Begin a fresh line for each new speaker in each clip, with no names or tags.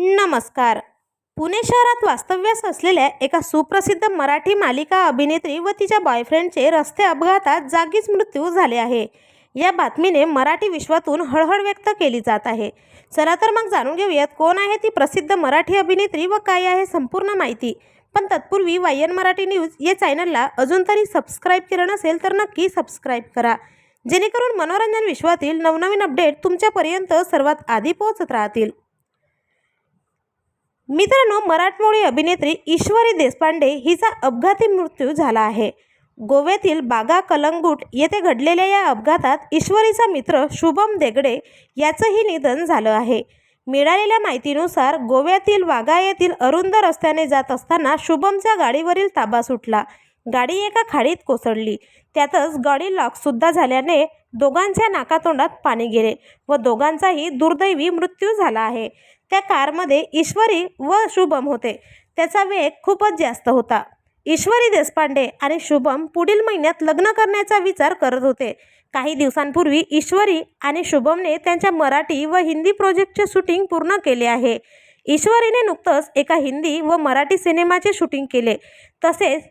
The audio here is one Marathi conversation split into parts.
नमस्कार. पुणे शहरात वास्तव्यास असलेल्या एका सुप्रसिद्ध मराठी मालिका अभिनेत्री व तिच्या बॉयफ्रेंडचे रस्ते अपघातात जागीच मृत्यू झाले आहे. या बातमीने मराठी विश्वातून हळहळ व्यक्त केली जात आहे. चला तर मग जाणून घेऊयात कोण आहे ती प्रसिद्ध मराठी अभिनेत्री व काय आहे संपूर्ण माहिती. पण तत्पूर्वी वाय एन मराठी न्यूज या चॅनलला अजून तरी सबस्क्राईब केलं नसेल तर नक्की सबस्क्राईब करा. जेणेकरून मनोरंजन विश्वातील नवनवीन अपडेट तुमच्यापर्यंत सर्वात आधी पोहोचत राहतील. मित्रांनो मराठमोळी अभिनेत्री ईश्वरी देशपांडे हिचा अपघाती मृत्यू झाला आहे. गोव्यातील बागा कलंगूट येथे घडलेल्या या अपघातात ईश्वरीचा मित्र शुभम देगडे याचंही निधन झालं आहे. मिळालेल्या माहितीनुसार गोव्यातील वागा येथील अरुंद रस्त्याने जात असताना शुभमच्या गाडीवरील ताबा सुटला. गाडी एका खाडीत कोसळली. त्यातच गाडी लॉकसुद्धा झाल्याने दोघांच्या नाकातोंडात पाणी गेले व दोघांचाही दुर्दैवी मृत्यू झाला आहे. त्या कारमध्ये ईश्वरी व शुभम होते. त्याचा वेग खूपच जास्त होता. ईश्वरी देशपांडे आणि शुभम पुढील महिन्यात लग्न करण्याचा विचार करत होते. काही दिवसांपूर्वी ईश्वरी आणि शुभमने त्यांच्या मराठी व हिंदी प्रोजेक्टचे शूटिंग पूर्ण केले आहे. ईश्वरीने नुकतंच एका हिंदी व मराठी सिनेमाचे शूटिंग केले. तसेच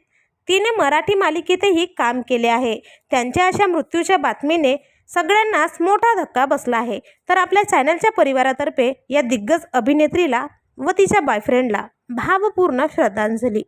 तिने मराठी मालिकेतही काम केले आहे. त्यांच्या अशा मृत्यूच्या बातमीने सगळ्यांनाच मोठा धक्का बसला आहे. तर आपल्या चॅनलच्या परिवारातर्फे या दिग्गज अभिनेत्रीला व तिच्या बॉयफ्रेंडला भावपूर्ण श्रद्धांजली.